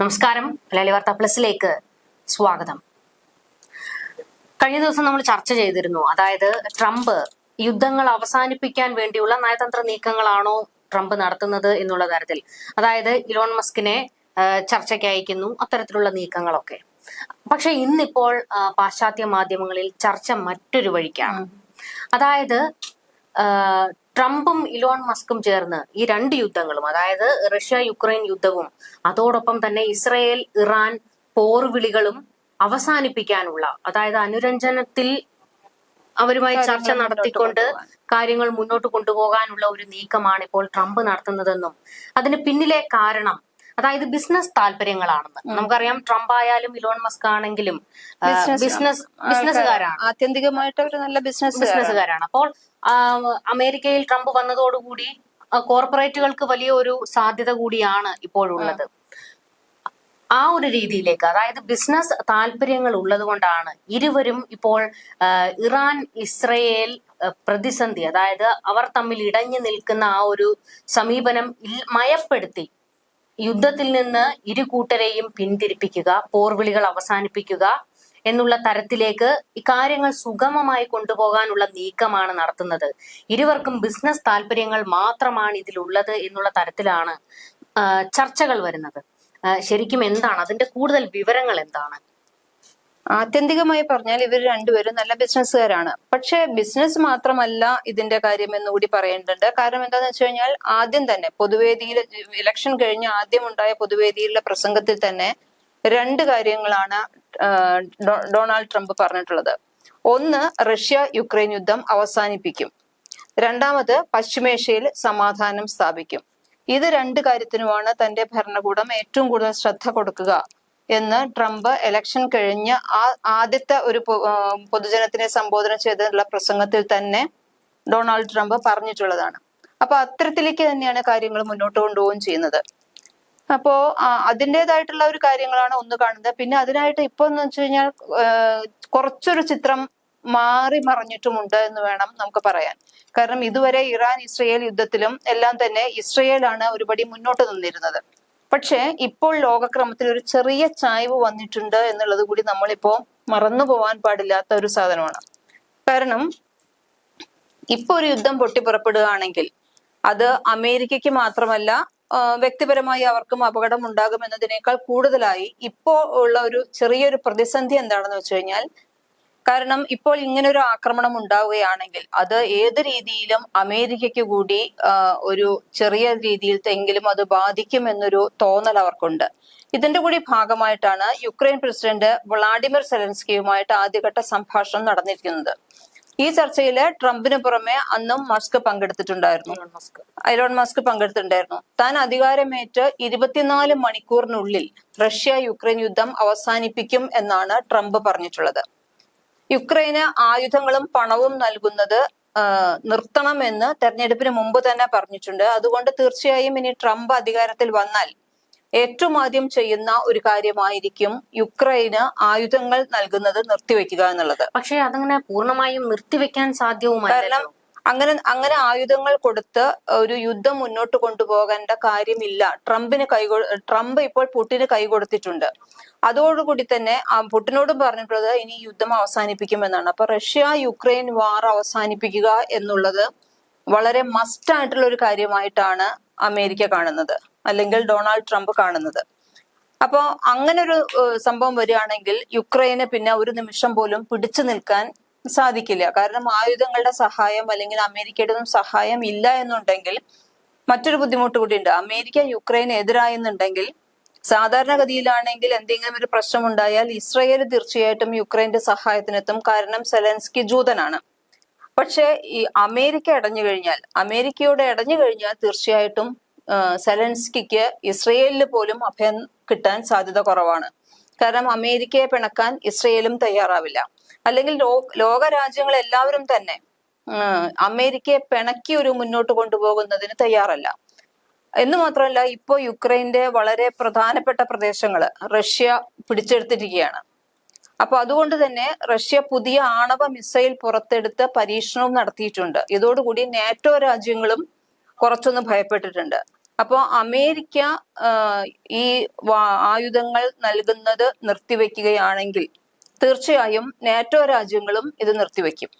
നമസ്കാരം. മലയാളി വാർത്ത പ്ലസിലേക്ക് സ്വാഗതം. കഴിഞ്ഞ ദിവസം നമ്മൾ ചർച്ച ചെയ്തിരുന്നു. അതായത് ട്രംപ് യുദ്ധങ്ങൾ അവസാനിപ്പിക്കാൻ വേണ്ടിയുള്ള നയതന്ത്ര നീക്കങ്ങളാണോ ട്രംപ് നടത്തുന്നത് എന്നുള്ള തരത്തിൽ. അതായത് ഇലോൺ മസ്കിനെ ചർച്ചയ്ക്ക് അയക്കുന്നു അത്തരത്തിലുള്ള നീക്കങ്ങളൊക്കെ. പക്ഷെ ഇന്നിപ്പോൾ പാശ്ചാത്യ മാധ്യമങ്ങളിൽ ചർച്ച മറ്റൊരു വഴിക്കാണ്. അതായത് ട്രംപും ഇലോൺ മസ്കും ചേർന്ന് ഈ രണ്ട് യുദ്ധങ്ങളും അതായത് റഷ്യ യുക്രൈൻ യുദ്ധവും അതോടൊപ്പം തന്നെ ഇസ്രയേൽ ഇറാൻ പോർവിളികളും അവസാനിപ്പിക്കാനുള്ള അതായത് അനുരഞ്ജനത്തിൽ അവരുമായി ചർച്ച നടത്തിക്കൊണ്ട് കാര്യങ്ങൾ മുന്നോട്ട് കൊണ്ടുപോകാനുള്ള ഒരു നീക്കമാണ് ഇപ്പോൾ ട്രംപ് നടത്തുന്നതെന്നും അതിന് പിന്നിലെ കാരണം അതായത് ബിസിനസ് താല്പര്യങ്ങളാണെന്ന്. നമുക്കറിയാം ട്രംപ് ആയാലും ഇലോൺ മസ്ക് ആണെങ്കിലും ബിസിനസ് ബിസിനസ്സുകാരാണ് ആത്യന്തികമായിട്ട് നല്ല ബിസിനസ് ബിസിനസ്സുകാരാണ് അപ്പോൾ അമേരിക്കയിൽ ട്രംപ് വന്നതോടുകൂടി കോർപ്പറേറ്റുകൾക്ക് വലിയ ഒരു സാധ്യത കൂടിയാണ് ഇപ്പോഴുള്ളത്. ആ ഒരു രീതിയിലേക്ക് അതായത് ബിസിനസ് താല്പര്യങ്ങൾ ഉള്ളത് കൊണ്ടാണ് ഇരുവരും ഇപ്പോൾ ഇറാൻ ഇസ്രയേൽ പ്രതിസന്ധി അതായത് അവർ തമ്മിൽ ഇടഞ്ഞു നിൽക്കുന്ന ആ ഒരു സമീപനം മയപ്പെടുത്തി. യുദ്ധത്തിൽ നിന്ന് ഇരു കൂട്ടരെയും പിന്തിരിപ്പിക്കുക പോർവിളികൾ അവസാനിപ്പിക്കുക എന്നുള്ള തരത്തിലേക്ക് ഇക്കാര്യങ്ങൾ സുഗമമായി കൊണ്ടുപോകാനുള്ള നീക്കമാണ് നടത്തുന്നത്. ഇരുവർക്കും ബിസിനസ് താല്പര്യങ്ങൾ മാത്രമാണ് ഇതിലുള്ളത് എന്നുള്ള തരത്തിലാണ് ചർച്ചകൾ വരുന്നത്. ശരിക്കും എന്താണ്? അതിന്റെ കൂടുതൽ വിവരങ്ങൾ എന്താണ്? ആത്യന്തികമായി പറഞ്ഞാൽ ഇവർ രണ്ടുപേരും നല്ല ബിസിനസ്സുകാരാണ്. പക്ഷെ ബിസിനസ് മാത്രമല്ല ഇതിന്റെ കാര്യം എന്ന് കൂടി പറയേണ്ടത് കാരണം എന്താന്ന് വെച്ച് കഴിഞ്ഞാൽ ആദ്യം തന്നെ പൊതുവേദിയിൽ ഇലക്ഷൻ കഴിഞ്ഞ് ആദ്യം ഉണ്ടായ പൊതുവേദിയിലെ പ്രസംഗത്തിൽ തന്നെ രണ്ട് കാര്യങ്ങളാണ് ഡൊണാൾഡ് ട്രംപ് പറഞ്ഞിട്ടുള്ളത്. ഒന്ന് റഷ്യ യുക്രൈൻ യുദ്ധം അവസാനിപ്പിക്കും. രണ്ടാമത് പശ്ചിമേഷ്യയിൽ സമാധാനം സ്ഥാപിക്കും. ഇത് രണ്ട് കാര്യത്തിനുമാണ് തന്റെ ഭരണകൂടം ഏറ്റവും കൂടുതൽ ശ്രദ്ധ കൊടുക്കുക. എന്ന് ട്രംപ് എലക്ഷൻ കഴിഞ്ഞ് ആ ആദ്യത്തെ ഒരു പൊതുജനത്തിനെ സംബോധന ചെയ്തിട്ടുള്ള പ്രസംഗത്തിൽ തന്നെ ഡൊണാൾഡ് ട്രംപ് പറഞ്ഞിട്ടുള്ളതാണ്. അപ്പൊ അത്തരത്തിലേക്ക് തന്നെയാണ് കാര്യങ്ങൾ മുന്നോട്ട് കൊണ്ടുപോവുകയും ചെയ്യുന്നത്. അപ്പോ അതിന്റെതായിട്ടുള്ള ഒരു കാര്യങ്ങളാണ് ഒന്ന് കാണുന്നത്. പിന്നെ അതിനായിട്ട് ഇപ്പൊ എന്ന് വെച്ച് കഴിഞ്ഞാൽ കുറച്ചൊരു ചിത്രം മാറി മറിഞ്ഞിട്ടുമുണ്ട് എന്ന് വേണം നമുക്ക് പറയാൻ. കാരണം ഇതുവരെ ഇറാൻ ഇസ്രയേൽ യുദ്ധത്തിലും എല്ലാം തന്നെ ഇസ്രയേലാണ് ഒരുപടി മുന്നോട്ട് നിന്നിരുന്നത്. പക്ഷേ ഇപ്പോൾ ലോകക്രമത്തിൽ ഒരു ചെറിയ ചായ്വ് വന്നിട്ടുണ്ട് എന്നുള്ളത് കൂടി നമ്മളിപ്പോ മറന്നു പോവാൻ പാടില്ലാത്ത ഒരു സാധനമാണ്. കാരണം ഇപ്പൊ ഒരു യുദ്ധം പൊട്ടിപ്പുറപ്പെടുകയാണെങ്കിൽ അത് അമേരിക്കയ്ക്ക് മാത്രമല്ല വ്യക്തിപരമായി അവർക്കും അപകടം ഉണ്ടാകും എന്നതിനേക്കാൾ കൂടുതലായി ഇപ്പോ ഉള്ള ഒരു ചെറിയൊരു പ്രതിസന്ധി എന്താണെന്ന് വെച്ച് കഴിഞ്ഞാൽ കാരണം ഇപ്പോൾ ഇങ്ങനെ ഒരു ആക്രമണം ഉണ്ടാവുകയാണെങ്കിൽ അത് ഏത് രീതിയിലും അമേരിക്കയ്ക്ക് കൂടി ഒരു ചെറിയ രീതിയിൽ എങ്കിലും അത് ബാധിക്കും എന്നൊരു തോന്നൽ അവർക്കുണ്ട്. ഇതിന്റെ കൂടി ഭാഗമായിട്ടാണ് യുക്രൈൻ പ്രസിഡന്റ് വ്ളാഡിമിർ സെലൻസ്കിയുമായിട്ട് ആദ്യഘട്ട സംഭാഷണം നടന്നിരിക്കുന്നത്. ഈ ചർച്ചയിൽ ട്രംപിന് പുറമെ അന്നും മസ്ക് പങ്കെടുത്തിട്ടുണ്ടായിരുന്നു. ഐലോൺ മസ്ക് പങ്കെടുത്തിട്ടുണ്ടായിരുന്നു. താൻ അധികാരമേറ്റ് ഇരുപത്തിനാല് മണിക്കൂറിനുള്ളിൽ റഷ്യ യുക്രൈൻ യുദ്ധം അവസാനിപ്പിക്കും എന്നാണ് ട്രംപ് പറഞ്ഞിട്ടുള്ളത്. യുക്രൈന് ആയുധങ്ങളും പണവും നൽകുന്നത് നിർത്തണമെന്ന് തെരഞ്ഞെടുപ്പിന് മുമ്പ് തന്നെ പറഞ്ഞിട്ടുണ്ട്. അതുകൊണ്ട് തീർച്ചയായും ഇനി ട്രംപ് അധികാരത്തിൽ വന്നാൽ ഏറ്റവും ആദ്യം ചെയ്യുന്ന ഒരു കാര്യമായിരിക്കും യുക്രൈന് ആയുധങ്ങൾ നൽകുന്നത് നിർത്തിവെക്കുക എന്നുള്ളത്. പക്ഷേ അതങ്ങനെ പൂർണമായും നിർത്തിവെക്കാൻ സാധ്യവുമല്ലല്ലോ. അങ്ങനെ അങ്ങനെ ആയുധങ്ങൾ കൊടുത്ത് ഒരു യുദ്ധം മുന്നോട്ട് കൊണ്ടുപോകേണ്ട കാര്യമില്ല. ട്രംപിന് കൈ ട്രംപ് ഇപ്പോൾ പുട്ടിന് കൈ കൊടുത്തിട്ടുണ്ട്. അതോടുകൂടി തന്നെ പുട്ടിനോടും പറഞ്ഞിട്ടുള്ളത് ഇനി യുദ്ധം അവസാനിപ്പിക്കുമെന്നാണ്. അപ്പൊ റഷ്യ യുക്രൈൻ വാർ അവസാനിപ്പിക്കുക എന്നുള്ളത് വളരെ മസ്റ്റ് ആയിട്ടുള്ള ഒരു കാര്യമായിട്ടാണ് അമേരിക്ക കാണുന്നത്. അല്ലെങ്കിൽ ഡൊണാൾഡ് ട്രംപ് കാണുന്നത്. അപ്പോ അങ്ങനെ ഒരു സംഭവം വരികയാണെങ്കിൽ യുക്രൈന് പിന്നെ ഒരു നിമിഷം പോലും പിടിച്ചു നിൽക്കാൻ സാധിക്കില്ല. കാരണം ആയുധങ്ങളുടെ സഹായം അല്ലെങ്കിൽ അമേരിക്കയുടെ ഒന്നും സഹായം ഇല്ല എന്നുണ്ടെങ്കിൽ മറ്റൊരു ബുദ്ധിമുട്ട് കൂടിയുണ്ട് അമേരിക്ക യുക്രൈന് എതിരായെന്നുണ്ടെങ്കിൽ സാധാരണഗതിയിലാണെങ്കിൽ എന്തെങ്കിലും ഒരു പ്രശ്നം ഉണ്ടായാൽ ഇസ്രയേൽ തീർച്ചയായിട്ടും യുക്രൈന്റെ സഹായത്തിനെത്തും. കാരണം സെലൻസ്കി ജൂതനാണ്. പക്ഷേ ഈ അമേരിക്ക അടഞ്ഞു കഴിഞ്ഞാൽ അമേരിക്കയോട് അടഞ്ഞു കഴിഞ്ഞാൽ തീർച്ചയായിട്ടും സെലൻസ്കിക്ക് ഇസ്രയേലിൽ പോലും അഭയം കിട്ടാൻ സാധ്യത കുറവാണ്. കാരണം അമേരിക്കയെ പിണക്കാൻ ഇസ്രയേലും തയ്യാറാവില്ല. അല്ലെങ്കിൽ ലോക രാജ്യങ്ങൾ എല്ലാവരും തന്നെ അമേരിക്കയെ പിണക്കി ഒരു മുന്നോട്ട് കൊണ്ടുപോകുന്നതിന് തയ്യാറല്ല. എന്ന് മാത്രമല്ല ഇപ്പോൾ യുക്രൈന്റെ വളരെ പ്രധാനപ്പെട്ട പ്രദേശങ്ങൾ റഷ്യ പിടിച്ചെടുത്തിരിക്കുകയാണ്. അപ്പൊ അതുകൊണ്ട് തന്നെ റഷ്യ പുതിയ ആണവ മിസൈൽ പുറത്തെടുത്ത് പരീക്ഷണവും നടത്തിയിട്ടുണ്ട്. ഇതോടുകൂടി നാറ്റോ രാജ്യങ്ങളും കുറച്ചൊന്ന് ഭയപ്പെട്ടിട്ടുണ്ട്. അപ്പോ അമേരിക്ക ഈ ആയുധങ്ങൾ നൽകുന്നത് നിർത്തിവെക്കുകയാണെങ്കിൽ തീർച്ചയായും നാറ്റോ രാജ്യങ്ങളും ഇത് നിർത്തിവെക്കും.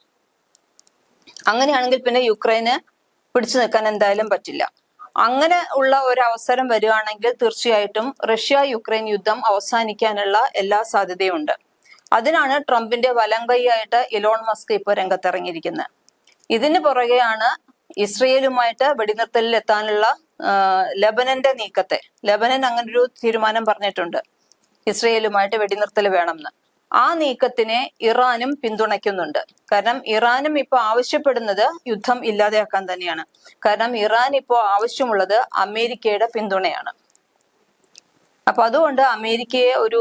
അങ്ങനെയാണെങ്കിൽ പിന്നെ യുക്രൈന് പിടിച്ചു നിൽക്കാൻ എന്തായാലും പറ്റില്ല. അങ്ങനെ ഉള്ള ഒരു അവസരം വരികയാണെങ്കിൽ തീർച്ചയായിട്ടും റഷ്യ യുക്രൈൻ യുദ്ധം അവസാനിക്കാനുള്ള എല്ലാ സാധ്യതയുമുണ്ട് അതിനാണ് ട്രംപിന്റെ വലം കൈയായിട്ട് ഇലോൺ മസ്ക് ഇപ്പോൾ രംഗത്തിറങ്ങിയിരിക്കുന്നത്. ഇതിന് പുറകെയാണ് ഇസ്രയേലുമായിട്ട് വെടിനിർത്തലിൽ എത്താനുള്ള ലബനന്റെ നീക്കത്തെ ലബനൻ അങ്ങനൊരു തീരുമാനം പറഞ്ഞിട്ടുണ്ട്. ഇസ്രയേലുമായിട്ട് വെടിനിർത്തൽ വേണമെന്ന്. ആ നീക്കത്തിനെ ഇറാനും പിന്തുണയ്ക്കുന്നുണ്ട്. കാരണം ഇറാനും ഇപ്പൊ ആവശ്യപ്പെടുന്നത് യുദ്ധം ഇല്ലാതെയാക്കാൻ തന്നെയാണ്. കാരണം ഇറാൻ ഇപ്പോൾ ആവശ്യമുള്ളത് അമേരിക്കയുടെ പിന്തുണയാണ്. അപ്പൊ അതുകൊണ്ട് അമേരിക്കയെ ഒരു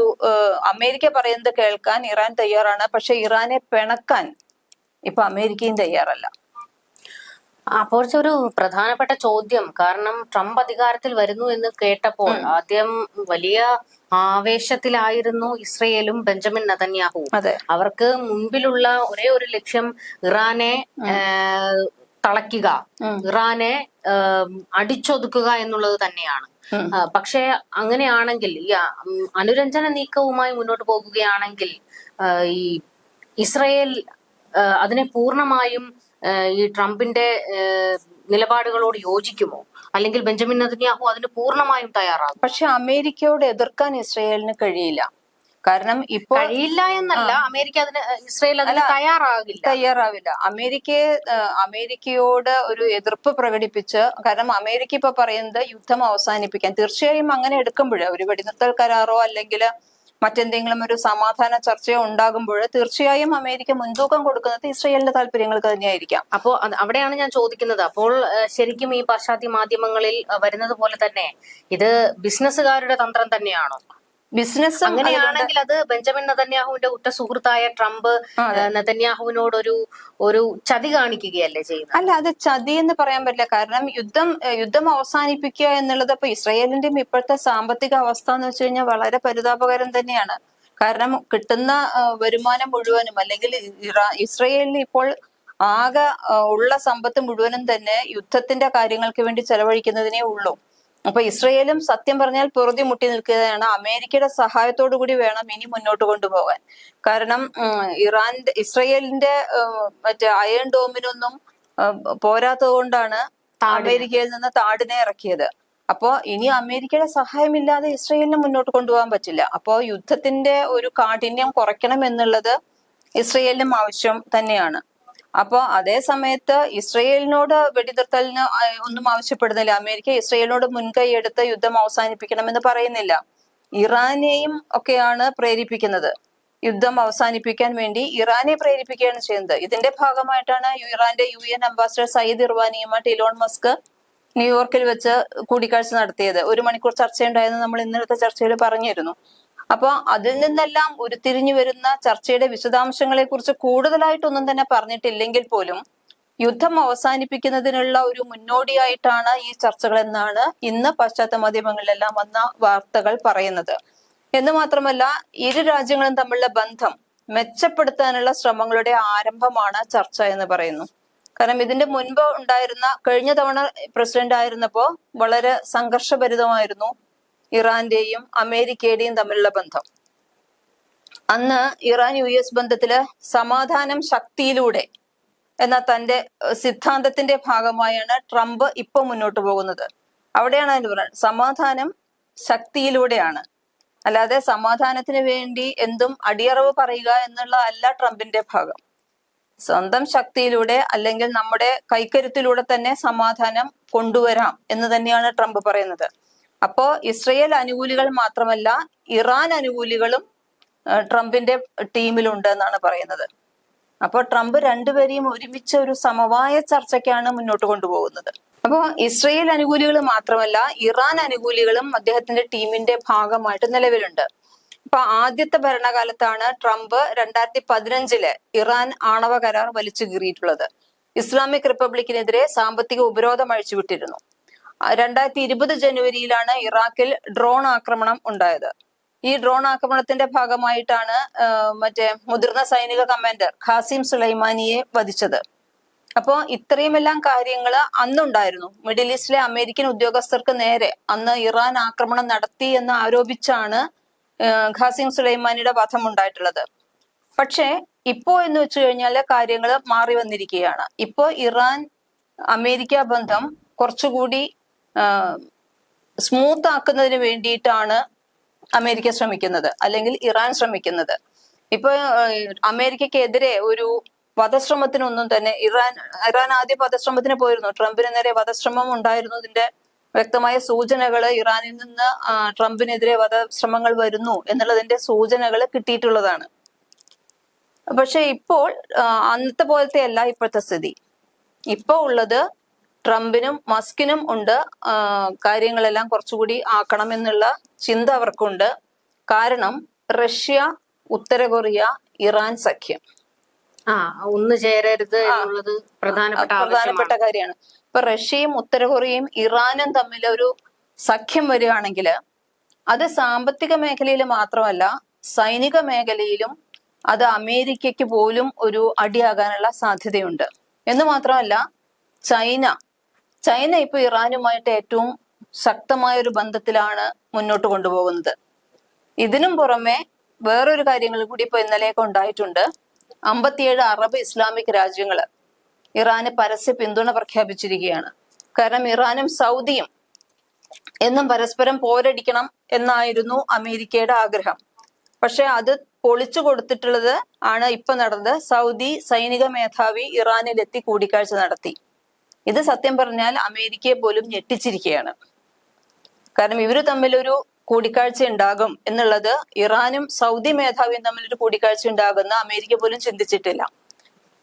അമേരിക്ക പറയുന്നത് കേൾക്കാൻ ഇറാൻ തയ്യാറാണ്. പക്ഷെ ഇറാനെ പിണക്കാൻ ഇപ്പൊ അമേരിക്കയും തയ്യാറല്ല. അപ്പോൾ ഒരു പ്രധാനപ്പെട്ട ചോദ്യം. കാരണം ട്രംപ് അധികാരത്തിൽ വരുന്നു എന്ന് കേട്ടപ്പോൾ ആദ്യം വലിയ ആവേശത്തിലായിരുന്നു ഇസ്രയേലും ബെഞ്ചമിൻ നതന്യാഹു. അവർക്ക് മുൻപിലുള്ള ഒരേ ഒരു ലക്ഷ്യം ഇറാനെ തളയ്ക്കുക. ഇറാനെ അടിച്ചൊതുക്കുക എന്നുള്ളത് തന്നെയാണ്. പക്ഷേ അങ്ങനെയാണെങ്കിൽ ഈ അനുരഞ്ജന നീക്കവുമായി മുന്നോട്ട് പോകുകയാണെങ്കിൽ ഈ ഇസ്രയേൽ അതിനെ പൂർണമായും ഈ ട്രംപിന്റെ നിലപാടുകളോട് യോജിക്കുമോ? അല്ലെങ്കിൽ ബെഞ്ചമിൻ നദന്യാഹു അതിന് പൂർണമായും തയ്യാറാകും? പക്ഷെ അമേരിക്കയോട് എതിർക്കാൻ ഇസ്രയേലിന് കഴിയില്ല. കാരണം ഇപ്പോൾ കഴിയില്ല എന്നല്ല അമേരിക്ക അതിന് ഇസ്രയേൽ അതിന് തയ്യാറാകില്ല. തയ്യാറാവില്ല. അമേരിക്കയെ അമേരിക്കയോട് ഒരു എതിർപ്പ് പ്രകടിപ്പിച്ച് കാരണം അമേരിക്ക ഇപ്പൊ പറയുന്നത് യുദ്ധം അവസാനിപ്പിക്കാൻ. തീർച്ചയായും അങ്ങനെ എടുക്കുമ്പോൾ ഒരു വെടിനിർത്തൽ കരാറോ അല്ലെങ്കിൽ മറ്റെന്തെങ്കിലും ഒരു സമാധാന ചർച്ചയോ ഉണ്ടാകുമ്പോൾ തീർച്ചയായും അമേരിക്ക മുൻതൂക്കം കൊടുക്കുന്നത് ഇസ്രയേലിന്റെ താല്പര്യങ്ങൾക്ക് തന്നെയായിരിക്കാം. അപ്പോ അവിടെയാണ് ഞാൻ ചോദിക്കുന്നത്. അപ്പോൾ ശരിക്കും ഈ പാശ്ചാത്യ മാധ്യമങ്ങളിൽ വരുന്നത് പോലെ തന്നെ ഇത് ബിസിനസ്സുകാരുടെ തന്ത്രം തന്നെയാണോ? ബിസിനസ് അങ്ങനെയാണെങ്കിൽ അത് ബെഞ്ചമിൻ നതന്യാഹുവിന്റെ ഉറ്റ സുഹൃത്തായ ട്രംപ് നതന്യാഹുവിനോടൊരു നെതന്യാഹുവിനോട് ഒരു ഒരു ചതി കാണിക്കുകയല്ലേ ചെയ്യുന്നത്? അല്ല അത് ചതി എന്ന് പറയാൻ പറ്റില്ല. കാരണം യുദ്ധം യുദ്ധം അവസാനിപ്പിക്കുക എന്നുള്ളത് ഇപ്പൊ ഇസ്രയേലിന്റെയും ഇപ്പോഴത്തെ സാമ്പത്തിക അവസ്ഥ എന്ന് വെച്ച് കഴിഞ്ഞാൽ വളരെ പരിതാപകരം തന്നെയാണ്. കാരണം കിട്ടുന്ന വരുമാനം മുഴുവനും അല്ലെങ്കിൽ ഇസ്രയേലിന് ഇപ്പോൾ ആകെ ഉള്ള സമ്പത്ത് മുഴുവനും തന്നെ യുദ്ധത്തിന്റെ കാര്യങ്ങൾക്ക് വേണ്ടി ചെലവഴിക്കുന്നതിനേ ഉള്ളൂ. അപ്പൊ ഇസ്രയേലും സത്യം പറഞ്ഞാൽ പൊറുതി മുട്ടി നിൽക്കുകയാണ്. അമേരിക്കയുടെ സഹായത്തോടു കൂടി വേണം ഇനി മുന്നോട്ട് കൊണ്ടുപോകാൻ. കാരണം ഇറാൻ ഇറാന്റെ ഇസ്രയേലിന്റെ മറ്റേ അയൺ ഡോമിനൊന്നും പോരാത്തത് കൊണ്ടാണ് അമേരിക്കയിൽ നിന്ന് താടിനെ ഇറക്കിയത്. അപ്പോ ഇനി അമേരിക്കയുടെ സഹായമില്ലാതെ ഇസ്രയേലിനെ മുന്നോട്ട് കൊണ്ടുപോകാൻ പറ്റില്ല. അപ്പോ യുദ്ധത്തിന്റെ ഒരു കാഠിന്യം കുറയ്ക്കണം എന്നുള്ളത് ഇസ്രയേലിനും ആവശ്യം തന്നെയാണ്. അപ്പോ അതേ സമയത്ത് ഇസ്രയേലിനോട് വെടിനിർത്തലിന് ഒന്നും ആവശ്യപ്പെടുന്നില്ല. അമേരിക്ക ഇസ്രയേലിനോട് മുൻകൈ എടുത്ത് യുദ്ധം അവസാനിപ്പിക്കണമെന്ന് പറയുന്നില്ല. ഇറാനെയും ഒക്കെയാണ് പ്രേരിപ്പിക്കുന്നത്. യുദ്ധം അവസാനിപ്പിക്കാൻ വേണ്ടി ഇറാനെ പ്രേരിപ്പിക്കുകയാണ് ചെയ്യുന്നത്. ഇതിന്റെ ഭാഗമായിട്ടാണ് ഇറാന്റെ യു എൻ അംബാസിഡർ സയ്യിദ് ഇർവാനിയുമായിട്ട് ഇലോൺ മസ്ക് ന്യൂയോർക്കിൽ വെച്ച് കൂടിക്കാഴ്ച നടത്തിയത്. ഒരു മണിക്കൂർ ചർച്ചയുണ്ടായെന്ന് നമ്മൾ ഇന്നലത്തെ ചർച്ചയിൽ പറഞ്ഞിരുന്നു. അപ്പൊ അതിൽ നിന്നെല്ലാം ഉരുത്തിരിഞ്ഞു വരുന്ന ചർച്ചയുടെ വിശദാംശങ്ങളെ കുറിച്ച് കൂടുതലായിട്ടൊന്നും തന്നെ പറഞ്ഞിട്ടില്ലെങ്കിൽ പോലും യുദ്ധം അവസാനിപ്പിക്കുന്നതിനുള്ള ഒരു മുന്നോടിയായിട്ടാണ് ഈ ചർച്ചകൾ എന്നാണ് ഇന്ന് പാശ്ചാത്യ മാധ്യമങ്ങളിലെല്ലാം വന്ന വാർത്തകൾ പറയുന്നത്. എന്ന് മാത്രമല്ല ഇരു രാജ്യങ്ങളും തമ്മിലുള്ള ബന്ധം മെച്ചപ്പെടുത്താനുള്ള ശ്രമങ്ങളുടെ ആരംഭമാണ് ചർച്ച എന്ന് പറയുന്നു. കാരണം ഇതിന്റെ മുൻപ് ഉണ്ടായിരുന്ന കഴിഞ്ഞ തവണ പ്രസിഡന്റ് ആയിരുന്നപ്പോ വളരെ സംഘർഷഭരിതമായിരുന്നു. ഇറാന്റെയും അമേരിക്കയുടെയും തമ്മിലുള്ള ബന്ധം. അന്ന് ഇറാൻ യു എസ് ബന്ധത്തിൽ സമാധാനം ശക്തിയിലൂടെ എന്ന തന്റെ സിദ്ധാന്തത്തിന്റെ ഭാഗമായാണ് ട്രംപ് ഇപ്പൊ മുന്നോട്ട് പോകുന്നത്. അവിടെയാണ് അതിന് പറയുന്നത്. സമാധാനം ശക്തിയിലൂടെയാണ്. അല്ലാതെ സമാധാനത്തിന് വേണ്ടി എന്തും അടിയറവ് പറയുക എന്നുള്ള അല്ല ട്രംപിന്റെ ഭാഗം. സ്വന്തം ശക്തിയിലൂടെ അല്ലെങ്കിൽ നമ്മുടെ കൈക്കരുത്തിലൂടെ തന്നെ സമാധാനം കൊണ്ടുവരാം എന്ന് തന്നെയാണ് ട്രംപ് പറയുന്നത്. അപ്പോ ഇസ്രയേൽ അനുകൂലികൾ മാത്രമല്ല ഇറാൻ അനുകൂലികളും ട്രംപിന്റെ ടീമിലുണ്ട് എന്നാണ് പറയുന്നത്. അപ്പോൾ ട്രംപ് രണ്ടുപേരെയും ഒരുമിച്ച് ഒരു സമവായ ചർച്ചയ്ക്കാണ് മുന്നോട്ട് കൊണ്ടുപോകുന്നത്. അപ്പോൾ ഇസ്രയേൽ അനുകൂലികൾ മാത്രമല്ല ഇറാൻ അനുകൂലികളും അദ്ദേഹത്തിന്റെ ടീമിന്റെ ഭാഗമായിട്ട് നിലവിലുണ്ട്. ഇപ്പൊ ആദ്യത്തെ ഭരണകാലത്താണ് ട്രംപ് രണ്ടായിരത്തി പതിനഞ്ചിൽ ഇറാൻ ആണവ കരാർ വലിച്ചു കീറിയിട്ടുള്ളത്. ഇസ്ലാമിക് റിപ്പബ്ലിക്കിനെതിരെ സാമ്പത്തിക ഉപരോധം അഴിച്ചുവിട്ടിരുന്നു. രണ്ടായിരത്തി ഇരുപത് ജനുവരിയിലാണ് ഇറാഖിൽ ഡ്രോൺ ആക്രമണം ഉണ്ടായത്. ഈ ഡ്രോൺ ആക്രമണത്തിന്റെ ഭാഗമായിട്ടാണ് മറ്റേ മുതിർന്ന സൈനിക കമാൻഡർ ഖാസിം സുലൈമാനിയെ വധിച്ചത്. അപ്പോ ഇത്രയുമെല്ലാം കാര്യങ്ങൾ അന്നുണ്ടായിരുന്നു. മിഡിൽ ഈസ്റ്റിലെ അമേരിക്കൻ ഉദ്യോഗസ്ഥർക്ക് നേരെ അന്ന് ഇറാൻ ആക്രമണം നടത്തി എന്ന് ആരോപിച്ചാണ് ഖാസിം സുലൈമാനിയുടെ വധം ഉണ്ടായിട്ടുള്ളത്. പക്ഷേ ഇപ്പോ എന്ന് വെച്ചു കഴിഞ്ഞാൽ കാര്യങ്ങൾ മാറി വന്നിരിക്കുകയാണ്. ഇപ്പോ ഇറാൻ അമേരിക്ക ബന്ധം കുറച്ചുകൂടി സ്മൂത്ത് ആക്കുന്നതിന് വേണ്ടിയിട്ടാണ് അമേരിക്ക ശ്രമിക്കുന്നത്. അല്ലെങ്കിൽ ഇറാൻ ശ്രമിക്കുന്നത്. ഇപ്പൊ അമേരിക്കക്കെതിരെ ഒരു വധശ്രമത്തിനൊന്നും തന്നെ ഇറാൻ ഇറാൻ ആദ്യ വധശ്രമത്തിന് പോയിരുന്നു. ട്രംപിന് നേരെ വധശ്രമം ഉണ്ടായിരുന്നു ഇതിന്റെ വ്യക്തമായ സൂചനകൾ ഇറാനിൽ നിന്ന് ട്രംപിനെതിരെ വധശ്രമങ്ങൾ വരുന്നു എന്നുള്ളതിന്റെ സൂചനകൾ കിട്ടിയിട്ടുള്ളതാണ്. പക്ഷെ ഇപ്പോൾ അന്നത്തെ പോലത്തെ അല്ല ഇപ്പോഴത്തെ സ്ഥിതി. ഇപ്പോൾ ഉള്ളത് ട്രംപിനും മസ്കിനും ഉണ്ട്. കാര്യങ്ങളെല്ലാം കുറച്ചുകൂടി ആക്കണം എന്നുള്ള ചിന്ത അവർക്കുണ്ട്. കാരണം റഷ്യ ഉത്തര കൊറിയ ഇറാൻ സഖ്യം. ഒന്ന് ചേരരുത് എന്നുള്ളത് പ്രധാനപ്പെട്ട കാര്യമാണ്. ഇപ്പൊ റഷ്യയും ഉത്തര കൊറിയയും ഇറാനും തമ്മിൽ ഒരു സഖ്യം വരികയാണെങ്കിൽ അത് സാമ്പത്തിക മേഖലയിൽ മാത്രമല്ല സൈനിക മേഖലയിലും അത് അമേരിക്കയ്ക്ക് പോലും ഒരു അടിയാകാനുള്ള സാധ്യതയുണ്ട്. എന്ന് മാത്രമല്ല ചൈന ചൈന ഇപ്പൊ ഇറാനുമായിട്ട് ഏറ്റവും ശക്തമായ ഒരു ബന്ധത്തിലാണ് മുന്നോട്ട് കൊണ്ടുപോകുന്നത്. ഇതിനും പുറമെ വേറൊരു കാര്യങ്ങൾ കൂടി ഇപ്പൊ ഇന്നലെയൊക്കെ ഉണ്ടായിട്ടുണ്ട്. അമ്പത്തിയേഴ് അറബ് ഇസ്ലാമിക് രാജ്യങ്ങൾ ഇറാന് പരസ്യ പിന്തുണ പ്രഖ്യാപിച്ചിരിക്കുകയാണ്. കാരണം ഇറാനും സൗദിയും എന്നും പരസ്പരം പോരടിക്കണം എന്നായിരുന്നു അമേരിക്കയുടെ ആഗ്രഹം. പക്ഷെ അത് പൊളിച്ചു കൊടുത്തിട്ടുള്ളത് ആണ് ഇപ്പൊ നടന്നത്. സൗദി സൈനിക മേധാവി ഇറാനിലെത്തി കൂടിക്കാഴ്ച നടത്തി. ഇത് സത്യം പറഞ്ഞാൽ അമേരിക്കയെ പോലും ഞെട്ടിച്ചിരിക്കുകയാണ്. കാരണം ഇവർ തമ്മിലൊരു കൂടിക്കാഴ്ച ഉണ്ടാകും എന്നുള്ളത് ഇറാനും സൗദി മേധാവിയും തമ്മിൽ ഒരു കൂടിക്കാഴ്ച ഉണ്ടാകുന്ന അമേരിക്ക പോലും ചിന്തിച്ചിട്ടില്ല.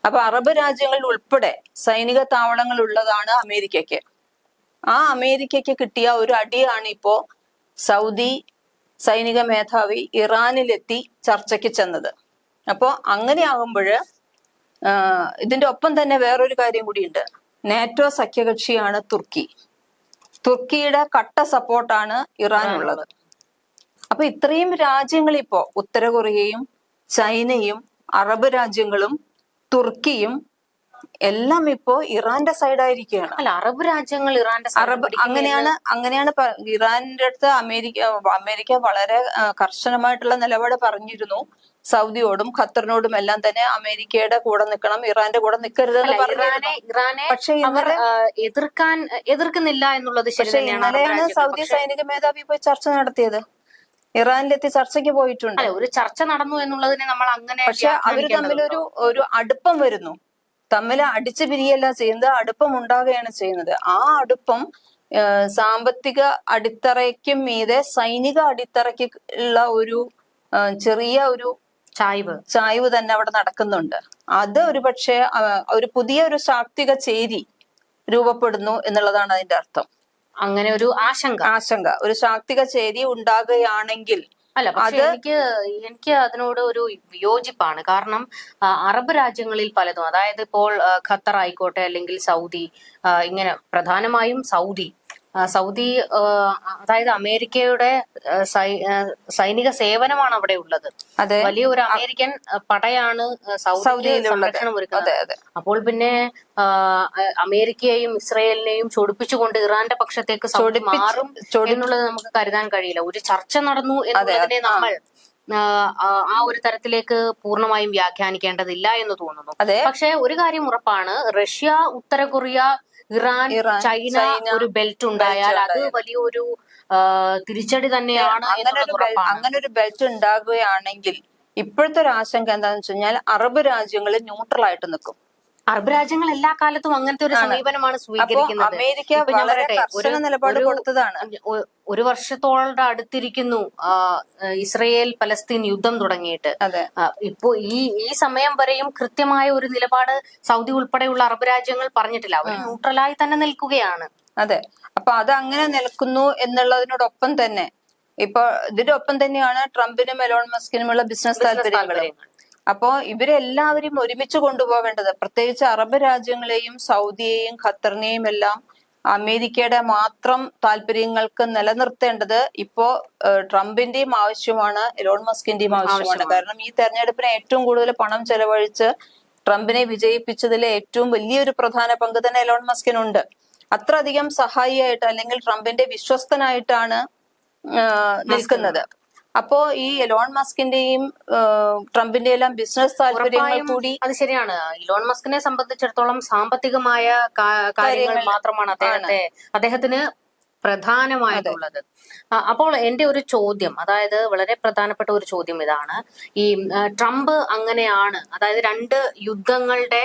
അപ്പൊ അറബ് രാജ്യങ്ങളിൽ ഉൾപ്പെടെ സൈനിക താവളങ്ങൾ ഉള്ളതാണ് അമേരിക്കയ്ക്ക്. ആ അമേരിക്കയ്ക്ക് കിട്ടിയ ഒരു അടിയാണ് ഇപ്പോ സൗദി സൈനിക മേധാവി ഇറാനിലെത്തി ചർച്ചയ്ക്ക് ചെന്നത്. അപ്പോ അങ്ങനെയാകുമ്പോൾ ഇതിന്റെ ഒപ്പം തന്നെ വേറൊരു കാര്യം കൂടിയുണ്ട്. നാറ്റോ സഖ്യകക്ഷിയാണ് തുർക്കി. തുർക്കിയുടെ കട്ട സപ്പോർട്ടാണ് ഇറാനുള്ളത്. അപ്പൊ ഇത്രയും രാജ്യങ്ങൾ ഇപ്പോ ഉത്തര കൊറിയയും ചൈനയും അറബ് രാജ്യങ്ങളും തുർക്കിയും എല്ലാം ഇപ്പോ ഇറാന്റെ സൈഡായിരിക്കുകയാണ് അല്ല അറബ് രാജ്യങ്ങൾ ഇറാന്റെ അറബ് അങ്ങനെയാണ് അങ്ങനെയാണ് ഇറാന്റെ അടുത്ത് അമേരിക്ക അമേരിക്ക വളരെ കർശനമായിട്ടുള്ള നിലപാട് പറഞ്ഞിരുന്നു. സൗദിയോടും ഖത്തറിനോടും എല്ലാം തന്നെ അമേരിക്കയുടെ കൂടെ നിൽക്കണം ഇറാന്റെ കൂടെ നിൽക്കരുത് എന്ന് പറഞ്ഞിരുന്നു. ഇറാനെ ഇറാനെ പക്ഷെ അവർ ഇന്നലെ എതിർക്കാൻ എതിർക്കുന്നില്ല എന്നുള്ളത് ശരിയാണ് പക്ഷെ ഇന്നലെയാണ് സൗദി സൈനിക മേധാവി പോയി ചർച്ച നടത്തിയത്. ഇറാനിലെത്തി ചർച്ചയ്ക്ക് പോയിട്ടുണ്ട്. ഒരു ചർച്ച നടന്നു എന്നുള്ളതിനെ നമ്മൾ അങ്ങനെ പക്ഷെ അവർ തമ്മിലൊരു ഒരു അടുപ്പം വരുന്നു. തമ്മിൽ അടിച്ചു പിരിയല്ല ചെയ്യുന്നത് അടുപ്പം ഉണ്ടാകുകയാണ് ചെയ്യുന്നത്. ആ അടുപ്പം സാമ്പത്തിക അടിത്തറയ്ക്കും മീതെ സൈനിക അടിത്തറയ്ക്ക് ഉള്ള ഒരു ചെറിയ ഒരു ചായ്വ്. ചായ്വ് തന്നെ അവിടെ നടക്കുന്നുണ്ട്. അത് ഒരു പക്ഷേ ഒരു പുതിയ ഒരു ശാക്തിക ചേരി രൂപപ്പെടുന്നു എന്നുള്ളതാണ് അതിന്റെ അർത്ഥം. അങ്ങനെ ഒരു ആശങ്ക. ആശങ്ക. ഒരു ശാക്തിക ചേരി ഉണ്ടാകുകയാണെങ്കിൽ അല്ല പക്ഷെ എനിക്ക് എനിക്ക് അതിനോട് ഒരു വിയോജിപ്പാണ്. കാരണം അറബ് രാജ്യങ്ങളിൽ പലതും അതായത് ഇപ്പോൾ ഖത്തർ ആയിക്കോട്ടെ അല്ലെങ്കിൽ സൗദി ഇങ്ങനെ പ്രധാനമായും സൗദി സൗദി അതായത് അമേരിക്കയുടെ സൈനിക സേവനമാണ് അവിടെ ഉള്ളത്. വലിയ ഒരു അമേരിക്കൻ പടയാണ് സൗദി സംരക്ഷണം ഒരുക്കുന്നത്. അപ്പോൾ പിന്നെ അമേരിക്കയെയും ഇസ്രയേലിനെയും ചൊടിപ്പിച്ചുകൊണ്ട് ഇറാന്റെ പക്ഷത്തേക്ക് സൗദി മാറും എന്നുള്ളത് നമുക്ക് കരുതാൻ കഴിയില്ല. ഒരു ചർച്ച നടന്നു എന്നുള്ളതിനെ നമ്മൾ ആ, ഒരു തരത്തിലേക്ക് പൂർണമായും വ്യാഖ്യാനിക്കേണ്ടതില്ല എന്ന് തോന്നുന്നു. പക്ഷെ ഒരു കാര്യം ഉറപ്പാണ്. റഷ്യ ഉത്തര കൊറിയ ഇറാൻ ചൈന ഒരു ബെൽറ്റ് ഉണ്ടായാൽ അത് വലിയൊരു തിരിച്ചടി തന്നെയാണ് അങ്ങനെ ഒരു അങ്ങനെ ഒരു ബെൽറ്റ് ഉണ്ടാകുകയാണെങ്കിൽ ഇപ്പോഴത്തെ ഒരു ആശങ്ക എന്താണെന്ന് വെച്ച് കഴിഞ്ഞാൽ അറബ് രാജ്യങ്ങൾ ന്യൂട്രൽ ആയിട്ട് നിൽക്കും. അറബ് രാജ്യങ്ങൾ എല്ലാ കാലത്തും അങ്ങനത്തെ ഒരു സമീപനമാണ് സ്വീകരിക്കുന്നത്. അമേരിക്ക വളരെ ഒരു- നിലപാട് കൊടുത്തതാണ്. ഒരു വർഷത്തോളം അടുത്തിരിക്കുന്നു ഇസ്രയേൽ പലസ്തീൻ യുദ്ധം തുടങ്ങിയിട്ട്. അതെ. ഇപ്പോ ഈ ഈ സമയം വരെയും കൃത്യമായ ഒരു നിലപാട് സൗദി ഉൾപ്പെടെയുള്ള അറബ് രാജ്യങ്ങൾ പറഞ്ഞിട്ടില്ല. അവർ ന്യൂട്രലായി തന്നെ നിൽക്കുകയാണ്. അതെ. അപ്പൊ അത് അങ്ങനെ നിൽക്കുന്നു എന്നുള്ളതിനോടൊപ്പം തന്നെ ഇപ്പൊ ഇതിന്റെ ഒപ്പം തന്നെയാണ് ട്രംപിനും എലോൺ മസ്കിനുമുള്ള ബിസിനസ് താല്പര്യങ്ങളും. അപ്പോ ഇവരെല്ലാവരും ഒരുമിച്ച് കൊണ്ടുപോകേണ്ടത് പ്രത്യേകിച്ച് അറബ് രാജ്യങ്ങളെയും സൗദിയെയും ഖത്തറിനെയും എല്ലാം അമേരിക്കയുടെ മാത്രം താല്പര്യങ്ങൾക്ക് നിലനിർത്തേണ്ടത് ഇപ്പോ ട്രംപിന്റെയും ആവശ്യമാണ് എലോൺ മസ്കിന്റെയും ആവശ്യമാണ്. കാരണം ഈ തെരഞ്ഞെടുപ്പിന് ഏറ്റവും കൂടുതൽ പണം ചെലവഴിച്ച് ട്രംപിനെ വിജയിപ്പിച്ചതിലെ ഏറ്റവും വലിയൊരു പ്രധാന പങ്ക് തന്നെ എലോൺ മസ്കിനുണ്ട്. അത്രയധികം സഹായിയായിട്ട് അല്ലെങ്കിൽ ട്രംപിന്റെ വിശ്വസ്തനായിട്ടാണ് നിൽക്കുന്നത്. അപ്പോ ഈ എലോൺ മസ്കിന്റെയും ട്രംപിന്റെ എല്ലാം ബിസിനസ് താല്പര്യങ്ങൾ കൂടി അത് ശരിയാണ്. ഇലോൺ മസ്കിനെ സംബന്ധിച്ചിടത്തോളം സാമ്പത്തികമായ കാര്യങ്ങൾ മാത്രമാണ് അദ്ദേഹത്തെ അദ്ദേഹത്തിന് പ്രധാനമായിട്ടുള്ളത്. അപ്പോൾ എന്റെ ഒരു ചോദ്യം അതായത് വളരെ പ്രധാനപ്പെട്ട ഒരു ചോദ്യം ഇതാണ്. ഈ ട്രംപ് അങ്ങനെയാണ് അതായത് രണ്ട് യുദ്ധങ്ങളുടെ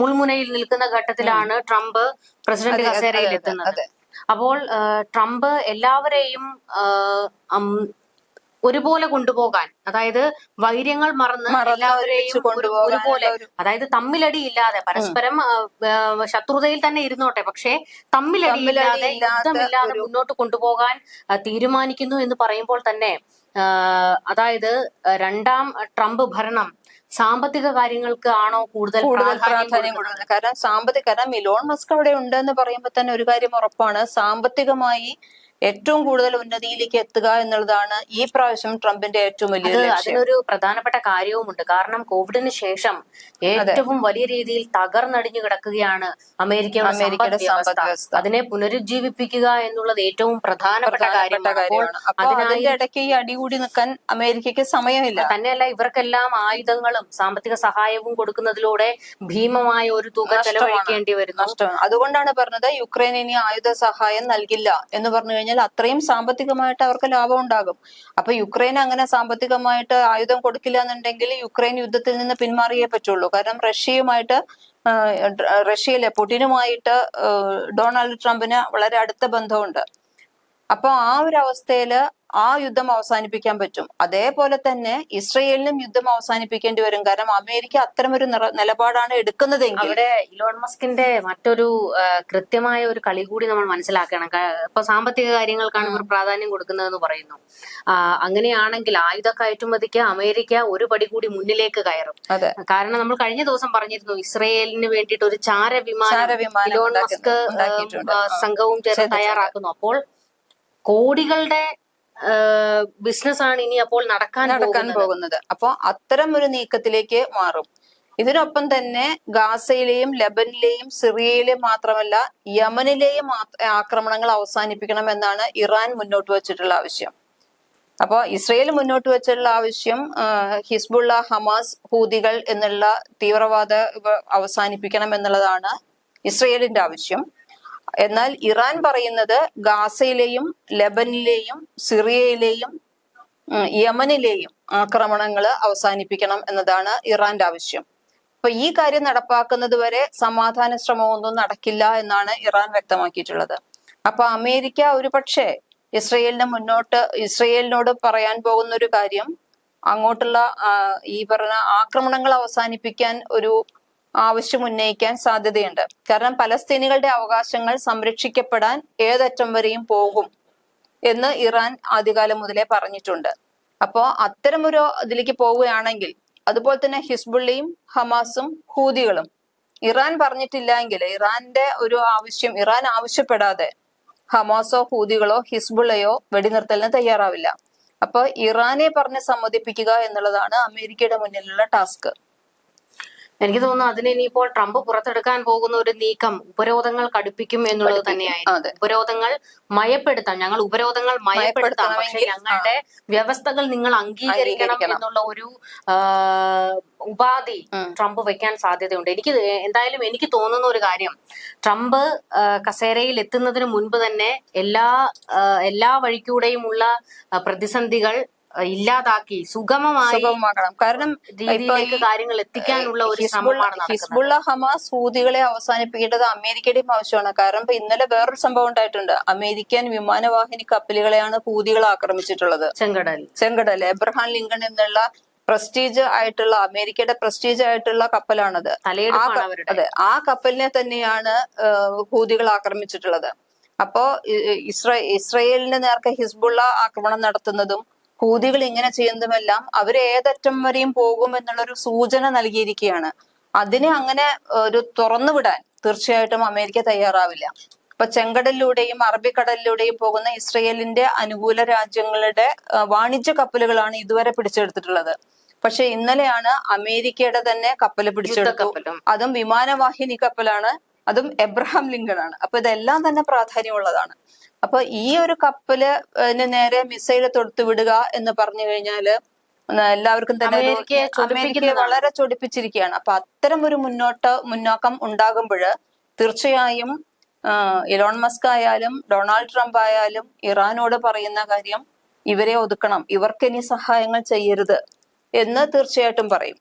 മുൾമുനയിൽ നിൽക്കുന്ന ഘട്ടത്തിലാണ് ട്രംപ് പ്രസിഡന്റ് കസേരയിൽ എത്തുന്നത്. അപ്പോൾ ട്രംപ് എല്ലാവരെയും ഒരുപോലെ കൊണ്ടുപോകാൻ അതായത് വൈര്യങ്ങൾ മറന്ന് എല്ലാവരെയും ഒരുപോലെ അതായത് തമ്മിലടി ഇല്ലാതെ പരസ്പരം ശത്രുതയിൽ തന്നെ ഇരുന്നോട്ടെ പക്ഷേ തമ്മിലടി ഇല്ലാതെ യുദ്ധമില്ലാതെ മുന്നോട്ട് കൊണ്ടുപോകാൻ തീരുമാനിക്കുന്നു എന്ന് പറയുമ്പോൾ തന്നെ അതായത് രണ്ടാം ട്രംപ് ഭരണം സാമ്പത്തിക കാര്യങ്ങൾക്ക് ആണോ കൂടുതൽ പ്രാധാന്യം? കൊടുക്കുന്നത് കാരണം സാമ്പത്തിക കാരണം ഇലോൺ മസ്ക് അവിടെ ഉണ്ട് എന്ന് പറയുമ്പോൾ തന്നെ ഒരു കാര്യം ഉറപ്പാണ് സാമ്പത്തികമായി ഏറ്റവും കൂടുതൽ ഉന്നതിയിലേക്ക് എത്തുക എന്നുള്ളതാണ് ഈ പ്രാവശ്യം ട്രംപിന്റെ ഏറ്റവും വലിയ അതിനൊരു പ്രധാനപ്പെട്ട കാര്യവുമുണ്ട്. കാരണം കോവിഡിന് ശേഷം ഏറ്റവും വലിയ രീതിയിൽ തകർന്നടിഞ്ഞു കിടക്കുകയാണ് അമേരിക്ക അമേരിക്കയുടെ സമ്പദ്. അതിനെ പുനരുജ്ജീവിപ്പിക്കുക എന്നുള്ളത് ഏറ്റവും പ്രധാനപ്പെട്ട കാര്യമാണ്. അതിനായി അതിന്റെ ഇടയ്ക്ക് ഈ അടികൂടി നിൽക്കാൻ അമേരിക്കയ്ക്ക് സമയമില്ല. തന്നെയല്ല ഇവർക്കെല്ലാം ആയുധങ്ങളും സാമ്പത്തിക സഹായവും കൊടുക്കുന്നതിലൂടെ ഭീമമായ ഒരു തുക. ചെലവഴിക്കേണ്ടി വരുന്നു. അതുകൊണ്ടാണ് പറഞ്ഞത് യുക്രൈൻ ഇനി ആയുധ സഹായം നൽകില്ല എന്ന് പറഞ്ഞു കഴിഞ്ഞാൽ അത്രയും സാമ്പത്തികമായിട്ട് അവർക്ക് ലാഭം ഉണ്ടാകും. അപ്പൊ യുക്രൈൻ അങ്ങനെ സാമ്പത്തികമായിട്ട് ആയുധം കൊടുക്കില്ല എന്നുണ്ടെങ്കിൽ യുക്രൈൻ യുദ്ധത്തിൽ നിന്ന് പിന്മാറിയേ പറ്റുള്ളൂ. കാരണം റഷ്യയുമായിട്ട് റഷ്യയിലെ പുടിനുമായിട്ട് ഡൊണാൾഡ് ട്രംപിന് വളരെ അടുത്ത ബന്ധമുണ്ട്. അപ്പൊ ആ ഒരു അവസ്ഥയിൽ ആ യുദ്ധം അവസാനിപ്പിക്കാൻ പറ്റും. അതേപോലെ തന്നെ ഇസ്രയേലിനും യുദ്ധം അവസാനിപ്പിക്കേണ്ടി വരും. കാരണം അമേരിക്ക അത്തരമൊരു നിലപാടാണ് എടുക്കുന്നതെങ്കിൽ അവിടെ ഇലോൺ മസ്കിന്റെ മറ്റൊരു കൃത്യമായ ഒരു കളി കൂടി നമ്മൾ മനസ്സിലാക്കണം. ഇപ്പൊ സാമ്പത്തിക കാര്യങ്ങൾക്കാണ് ഇവർ പ്രാധാന്യം കൊടുക്കുന്നതെന്ന് പറയുന്നു. അങ്ങനെയാണെങ്കിൽ ആയുധ കയറ്റുമതിക്ക് അമേരിക്ക ഒരു പടി കൂടി മുന്നിലേക്ക് കയറും. കാരണം നമ്മൾ കഴിഞ്ഞ ദിവസം പറഞ്ഞിരുന്നു ഇസ്രയേലിന് വേണ്ടിയിട്ട് ഒരു ചാര വിമാനം ഇലോൺ മസ്ക്. സംഘവും ചേർന്ന് തയ്യാറാക്കുന്നു. അപ്പോൾ കോടികളുടെ ബിസിനസ് ആണ് ഇനി അപ്പോൾ നടക്കാൻ നടക്കാൻ പോകുന്നത്. അപ്പോൾ അപ്പൊ അത്തരം ഒരു നീക്കത്തിലേക്ക് മാറും. ഇതിനൊപ്പം തന്നെ ഗാസയിലെയും ലബനിലെയും സിറിയയിലെയും മാത്രമല്ല യമനിലെയും ആക്രമണങ്ങൾ അവസാനിപ്പിക്കണം എന്നാണ് ഇറാൻ മുന്നോട്ട് വെച്ചിട്ടുള്ള ആവശ്യം. അപ്പോൾ ഇസ്രയേൽ മുന്നോട്ട് വെച്ചിട്ടുള്ള ആവശ്യം ഹിസ്ബുള്ള ഹമാസ് ഹൂതികൾ എന്നുള്ള തീവ്രവാദ അവസാനിപ്പിക്കണം എന്നുള്ളതാണ് ഇസ്രയേലിന്റെ ആവശ്യം. എന്നാൽ ഇറാൻ പറയുന്നത് ഗാസയിലെയും ലബനിലെയും സിറിയയിലെയും യമനിലെയും ആക്രമണങ്ങൾ അവസാനിപ്പിക്കണം എന്നതാണ് ഇറാന്റെ ആവശ്യം. അപ്പൊ ഈ കാര്യം നടപ്പാക്കുന്നത് വരെ സമാധാന ശ്രമമൊന്നും നടക്കില്ല എന്നാണ് ഇറാൻ വ്യക്തമാക്കിയിട്ടുള്ളത്. അപ്പൊ അമേരിക്ക ഒരു പക്ഷേ ഇസ്രയേലിന് മുന്നോട്ട് ഇസ്രയേലിനോട് പറയാൻ പോകുന്ന ഒരു കാര്യം അങ്ങോട്ടുള്ള ഈ പറഞ്ഞ ആക്രമണങ്ങൾ അവസാനിപ്പിക്കാൻ ഒരു ആവശ്യം ഉന്നയിക്കാൻ സാധ്യതയുണ്ട്. കാരണം പലസ്തീനികളുടെ അവകാശങ്ങൾ സംരക്ഷിക്കപ്പെടാൻ ഏതറ്റം വരെയും പോകും എന്ന് ഇറാൻ ആദ്യകാലം മുതലേ പറഞ്ഞിട്ടുണ്ട്. അപ്പോ അത്തരമൊരു ഇതിലേക്ക് പോവുകയാണെങ്കിൽ അതുപോലെ തന്നെ ഹിസ്ബുള്ളിയും ഹമാസും ഹൂതികളും ഇറാൻ പറഞ്ഞിട്ടില്ല എങ്കിൽ ഇറാന്റെ ഒരു ആവശ്യം ഇറാൻ ആവശ്യപ്പെടാതെ ഹമാസോ ഹൂതികളോ ഹിസ്ബുള്ളയോ വെടിനിർത്തലിന് തയ്യാറാവില്ല. അപ്പോൾ ഇറാനെ പറഞ്ഞ് സമ്മതിപ്പിക്കുക എന്നുള്ളതാണ് അമേരിക്കയുടെ മുന്നിലുള്ള ടാസ്ക്. എനിക്ക് തോന്നുന്നു അതിന് ഇനിയിപ്പോൾ ട്രംപ് പുറത്തെടുക്കാൻ പോകുന്ന ഒരു നീക്കം ഉപരോധങ്ങൾ കടുപ്പിക്കും എന്നുള്ളത് തന്നെയായിരുന്നു ഉപരോധങ്ങൾ മയപ്പെടുത്താം. ഞങ്ങൾ ഉപരോധങ്ങൾ മയപ്പെടുത്താം. പക്ഷെ ഞങ്ങളുടെ വ്യവസ്ഥകൾ നിങ്ങൾ അംഗീകരിക്കണം. എന്നുള്ള ഒരു ഉപാധി ട്രംപ് വെക്കാൻ സാധ്യതയുണ്ട്. എനിക്ക് എന്തായാലും എനിക്ക് തോന്നുന്ന ഒരു കാര്യം. ട്രംപ് കസേരയിൽ എത്തുന്നതിന് മുൻപ് തന്നെ എല്ലാ എല്ലാ വഴിക്കൂടെയുമുള്ള പ്രതിസന്ധികൾ ഇല്ലാതാക്കി സുഗമമായി സുഗമമാക്കണം. കാരണം രീതിയിലേക്ക് കാര്യങ്ങൾ എത്തിക്കാനുള്ള ഒരു ഹിസ്ബുള്ള ശ്രമമാണ് ഹിസ്ബുള്ള ഹമാസ് ഹൂതികളെ അവസാനിപ്പിക്കേണ്ടത് അമേരിക്കയുടെയും ആവശ്യമാണ്. കാരണം ഇപ്പൊ ഇന്നലെ വേറൊരു സംഭവം ഉണ്ടായിട്ടുണ്ട്. അമേരിക്കൻ വിമാനവാഹിനി കപ്പലുകളെയാണ് ഹൂതികൾ ആക്രമിച്ചിട്ടുള്ളത്. ചെങ്കടൽ. ചെങ്കടൽ. എബ്രഹാം ലിങ്കൺ എന്നുള്ള പ്രസ്റ്റീജ് ആയിട്ടുള്ള അമേരിക്കയുടെ പ്രസ്റ്റീജ് ആയിട്ടുള്ള കപ്പലാണത്. അതെ ആ കപ്പലിനെ തന്നെയാണ് ഹൂതികൾ ആക്രമിച്ചിട്ടുള്ളത്. അപ്പോ ഇസ്രയേലിന് നേർക്ക് ഹിസ്ബുള്ള ആക്രമണം നടത്തുന്നതും ഹൂതികൾ ഇങ്ങനെ ചെയ്യുന്നതുമെല്ലാം അവർ ഏതറ്റം വരെയും പോകും എന്നുള്ളൊരു സൂചന നൽകിയിരിക്കുകയാണ്. അതിനെ അങ്ങനെ ഒരു തുറന്നു വിടാൻ തീർച്ചയായിട്ടും അമേരിക്ക തയ്യാറാവില്ല. ഇപ്പൊ ചെങ്കടലിലൂടെയും അറബിക്കടലിലൂടെയും പോകുന്ന ഇസ്രയേലിന്റെ അനുകൂല രാജ്യങ്ങളുടെ വാണിജ്യ കപ്പലുകളാണ് ഇതുവരെ പിടിച്ചെടുത്തിട്ടുള്ളത്. പക്ഷെ ഇന്നലെയാണ് അമേരിക്കയുടെ തന്നെ കപ്പൽ പിടിച്ചെടുത്ത. യുദ്ധക്കപ്പലും. അതും വിമാനവാഹിനി കപ്പലാണ് അതും എബ്രഹാം ലിങ്കൺ ആണ് അപ്പൊ ഇതെല്ലാം തന്നെ പ്രാധാന്യമുള്ളതാണ്. അപ്പൊ ഈ ഒരു കപ്പൽ നേരെ മിസൈൽ തൊടുത്തു വിടുക എന്ന് പറഞ്ഞു കഴിഞ്ഞാൽ എല്ലാവർക്കും തന്നെ അമേരിക്കയെ വളരെ ചൊടിപ്പിച്ചിരിക്കുകയാണ്. അപ്പൊ അത്തരം ഒരു മുന്നോട്ട് മുന്നോക്കം ഉണ്ടാകുമ്പോൾ തീർച്ചയായും ഇലോൺ മസ്ക് ആയാലും ഡൊണാൾഡ് ട്രംപ് ആയാലും ഇറാനോട് പറയുന്ന കാര്യം ഇവരെ ഒതുക്കണം. ഇവർക്ക് ഇനി സഹായങ്ങൾ ചെയ്യരുത് എന്ന് തീർച്ചയായിട്ടും പറയും.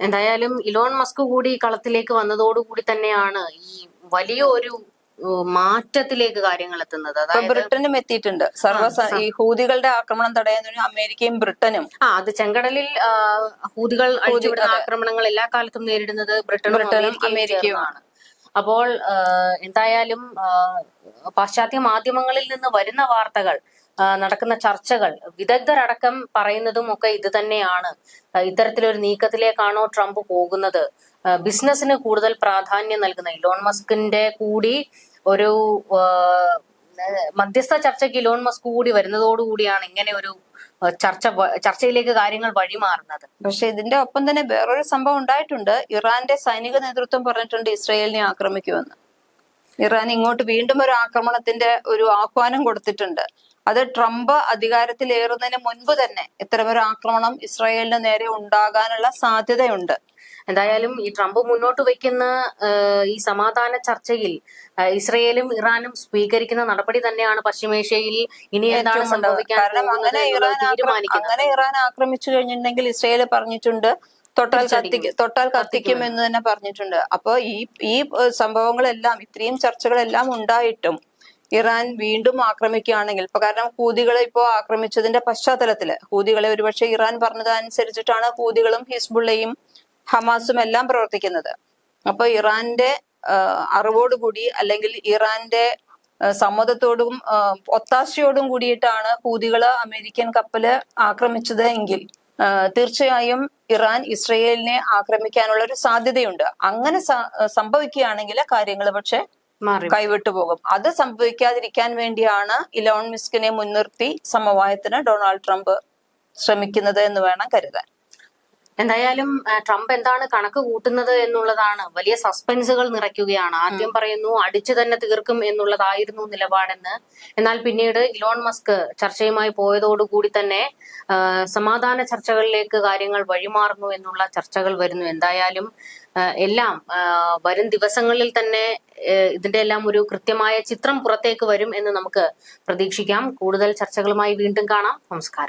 എന്തായാലും ഇലോൺ മസ്ക് കൂടി കളത്തിലേക്ക് വന്നതോടുകൂടി തന്നെയാണ് ഈ വലിയ ഒരു മാറ്റത്തിലേക്ക് കാര്യങ്ങൾ എത്തുന്നത്. അതായത് ബ്രിട്ടനും എത്തിയിട്ടുണ്ട്. സർവ ഈ ഹൂതികളുടെ ആക്രമണം തടയുന്നതിന് അമേരിക്കയും ബ്രിട്ടനും ആ അത് ചെങ്കടലിൽ ഹൂതികൾ അഴിച്ചുവിടുന്ന ആക്രമണങ്ങൾ എല്ലാ കാലത്തും നേരിടുന്നത് ബ്രിട്ടനും ബ്രിട്ടനും അമേരിക്കയുമാണ്. അപ്പോൾ എന്തായാലും പാശ്ചാത്യ മാധ്യമങ്ങളിൽ നിന്ന് വരുന്ന വാർത്തകൾ നടക്കുന്ന ചർച്ചകൾ വിദഗ്ധരടക്കം പറയുന്നതും ഒക്കെ ഇത് തന്നെയാണ്. ഇത്തരത്തിലൊരു നീക്കത്തിലേക്കാണോ ട്രംപ് പോകുന്നത്? ബിസിനസ്സിന് കൂടുതൽ പ്രാധാന്യം നൽകുന്ന ഇലോൺ മസ്കിന്റെ കൂടി ഒരു മധ്യസ്ഥ ചർച്ചയ്ക്ക് ഇലോൺ മസ്ക് കൂടി വരുന്നതോടുകൂടിയാണ് ഇങ്ങനെ ഒരു ചർച്ച ചർച്ചയിലേക്ക് കാര്യങ്ങൾ വഴിമാറുന്നത്. പക്ഷെ ഇതിന്റെ ഒപ്പം തന്നെ വേറൊരു സംഭവം ഉണ്ടായിട്ടുണ്ട്. ഇറാന്റെ സൈനിക നേതൃത്വം പറഞ്ഞിട്ടുണ്ട് ഇസ്രയേലിനെ ആക്രമിക്കുമെന്ന്. ഇറാൻ ഇങ്ങോട്ട് വീണ്ടും ഒരു ആക്രമണത്തിന്റെ ഒരു ആഹ്വാനം കൊടുത്തിട്ടുണ്ട്. അത് ട്രംപ് അധികാരത്തിലേറുന്നതിന് മുൻപ് തന്നെ ഇത്തരമൊരു ആക്രമണം ഇസ്രായേലിന് നേരെ ഉണ്ടാകാനുള്ള സാധ്യതയുണ്ട്. എന്തായാലും ഈ ട്രംപ് മുന്നോട്ട് വെക്കുന്ന ഈ സമാധാന ചർച്ചയിൽ ഇസ്രയേലും ഇറാനും സ്വീകരിക്കുന്ന നടപടി തന്നെയാണ് പശ്ചിമേഷ്യയിൽ ഇനി എന്താണ് സംഭവിക്കാൻ അങ്ങനെ ഇറാൻ ആക്രമിച്ചു കഴിഞ്ഞിട്ടുണ്ടെങ്കിൽ ഇസ്രയേൽ പറഞ്ഞിട്ടുണ്ട് തൊട്ടാൽ കത്തിക്കും തൊട്ടാൽ കത്തിക്കും എന്ന്. തന്നെ പറഞ്ഞിട്ടുണ്ട്. അപ്പൊ ഈ ഈ സംഭവങ്ങളെല്ലാം ഇത്രയും ചർച്ചകളെല്ലാം ഉണ്ടായിട്ടും ഇറാൻ വീണ്ടും ആക്രമിക്കുകയാണെങ്കിൽ ഇപ്പൊ കാരണം ഹൂതികളെ ഇപ്പോ ആക്രമിച്ചതിന്റെ പശ്ചാത്തലത്തിൽ ഹൂതികളെ ഒരുപക്ഷെ ഇറാൻ പറഞ്ഞതനുസരിച്ചിട്ടാണ് ഹൂതികളും ഹിസ്ബുള്ളയും ഹമാസും എല്ലാം പ്രവർത്തിക്കുന്നത്. അപ്പൊ ഇറാന്റെ അറിവോടുകൂടി അല്ലെങ്കിൽ ഇറാന്റെ സമ്മതത്തോടും ഒത്താശയോടും കൂടിയിട്ടാണ് ഹൂതികൾ അമേരിക്കൻ കപ്പൽ ആക്രമിച്ചത് എങ്കിൽ തീർച്ചയായും ഇറാൻ ഇസ്രയേലിനെ ആക്രമിക്കാനുള്ള ഒരു സാധ്യതയുണ്ട്. അങ്ങനെ സംഭവിക്കുകയാണെങ്കിൽ കാര്യങ്ങൾ പക്ഷെ കൈവിട്ടു പോകും. അത് സംഭവിക്കാതിരിക്കാൻ വേണ്ടിയാണ് ഇലോൺ മിസ്കിനെ മുൻനിർത്തി സമവായത്തിന് ഡൊണാൾഡ് ട്രംപ് ശ്രമിക്കുന്നത് എന്ന് വേണം കരുതാൻ. എന്തായാലും ട്രംപ് എന്താണ് കണക്ക് കൂട്ടുന്നത് എന്നുള്ളതാണ്. വലിയ സസ്പെൻസുകൾ നിറയ്ക്കുകയാണ്. ആദ്യം പറയുന്നു അടിച്ചു തന്നെ തീർക്കും എന്നുള്ളതായിരുന്നു നിലപാടെന്ന്. എന്നാൽ പിന്നീട് ഇലോൺ മസ്ക് ചർച്ചയുമായി പോയതോടുകൂടി തന്നെ സമാധാന ചർച്ചകളിലേക്ക് കാര്യങ്ങൾ വഴിമാറുന്നു എന്നുള്ള ചർച്ചകൾ വരുന്നു. എന്തായാലും എല്ലാം വരും ദിവസങ്ങളിൽ തന്നെ ഇതിന്റെ എല്ലാം ഒരു കൃത്യമായ ചിത്രം പുറത്തേക്ക് വരും എന്ന് നമുക്ക് പ്രതീക്ഷിക്കാം. കൂടുതൽ ചർച്ചകളുമായി വീണ്ടും കാണാം. നമസ്കാരം.